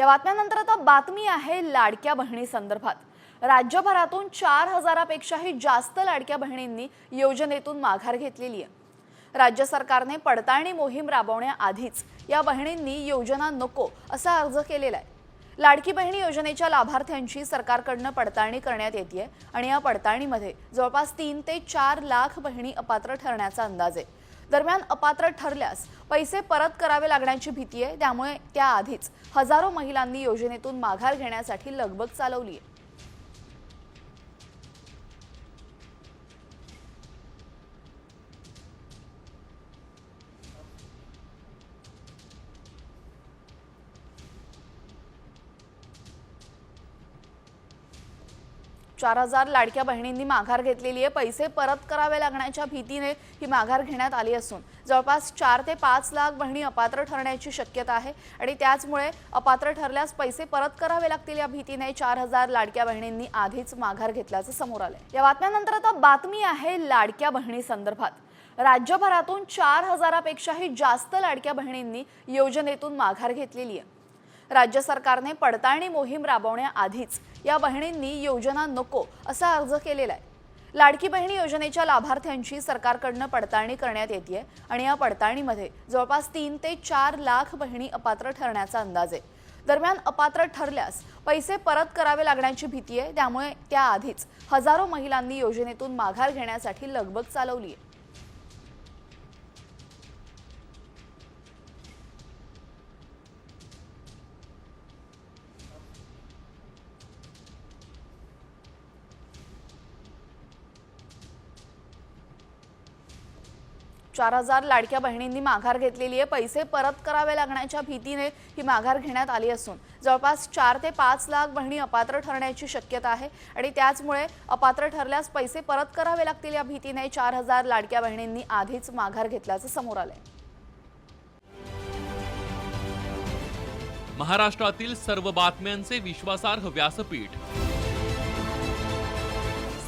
या बातम्यानंतर आता बातमी आहे लाडक्या बहिणी संदर्भात. राज्यभरातून चार हजारापेक्षाही जास्त लाडक्या बहिणींनी योजनेतून माघार घेतलेली आहे. राज्य सरकारने पडताळणी मोहीम राबवण्याआधीच या बहिणींनी योजना नको असा अर्ज केलेला आहे. लाडकी बहिणी योजनेच्या लाभार्थ्यांची सरकारकडनं पडताळणी करण्यात येते आणि या पडताळणीमध्ये जवळपास तीन ते चार लाख बहिणी अपात्र ठरण्याचा अंदाज आहे. दरम्यान अपात्र ठरल्यास पैसे परत करावे लागण्याची भीती आहे. त्यामुळे त्याआधीच हजारो महिलांनी योजनेतून माघार घेण्यासाठी लगबग चालवली आहे. चार हजार लाडक्या बहिणींनी माघार घेतलेली आहे. पैसे परत करावे लागण्याच्या भीतीने ही माघार घेण्यात आली असून जवळपास चार ते पाच लाख बहिणी अपात्र ठरण्याची शक्यता आहे. आणि त्याचमुळे अपात्र ठरल्यास पैसे परत करावे लागतील या भीतीने चार हजार लाडक्या बहिणींनी आधीच माघार घेतल्याचं समोर आलंय. या बातम्यानंतर आता बातमी आहे लाडक्या बहिणी संदर्भात. राज्यभरातून चार हजारापेक्षाही जास्त लाडक्या बहिणींनी योजनेतून माघार घेतलेली आहे. राज्य सरकारने पडताळणी मोहीम राबवण्याआधीच या बहिणींनी योजना नको असा अर्ज केलेला आहे. लाडकी बहिणी योजनेच्या लाभार्थ्यांची सरकारकडनं पडताळणी करण्यात येते आणि या पडताळणीमध्ये जवळपास तीन ते चार लाख बहिणी अपात्र ठरण्याचा अंदाज आहे. दरम्यान अपात्र ठरल्यास पैसे परत करावे लागण्याची भीती आहे त्यामुळे त्याआधीच हजारो महिलांनी योजनेतून माघार घेण्यासाठी लगबग चालवली आहे चार हजार लाडक्या बहिणींनी माघार घेतलेली आहे. पैसे परत करावे लागण्याच्या भीतीने ही माघार घेण्यात आली असून जवळपास चार ते पाच लाख बहिणी अपात्र ठरण्याची शक्यता आहे आणि त्याचमुळे अपात्र ठरल्यास पैसे परत करावे लागतील या भीतीने चार हजार लाडक्या बहिणींनी आधीच माघार घेतल्याचं समोर आलंय. महाराष्ट्रातील सर्व बातम्यांचे विश्वासार्ह व्यासपीठ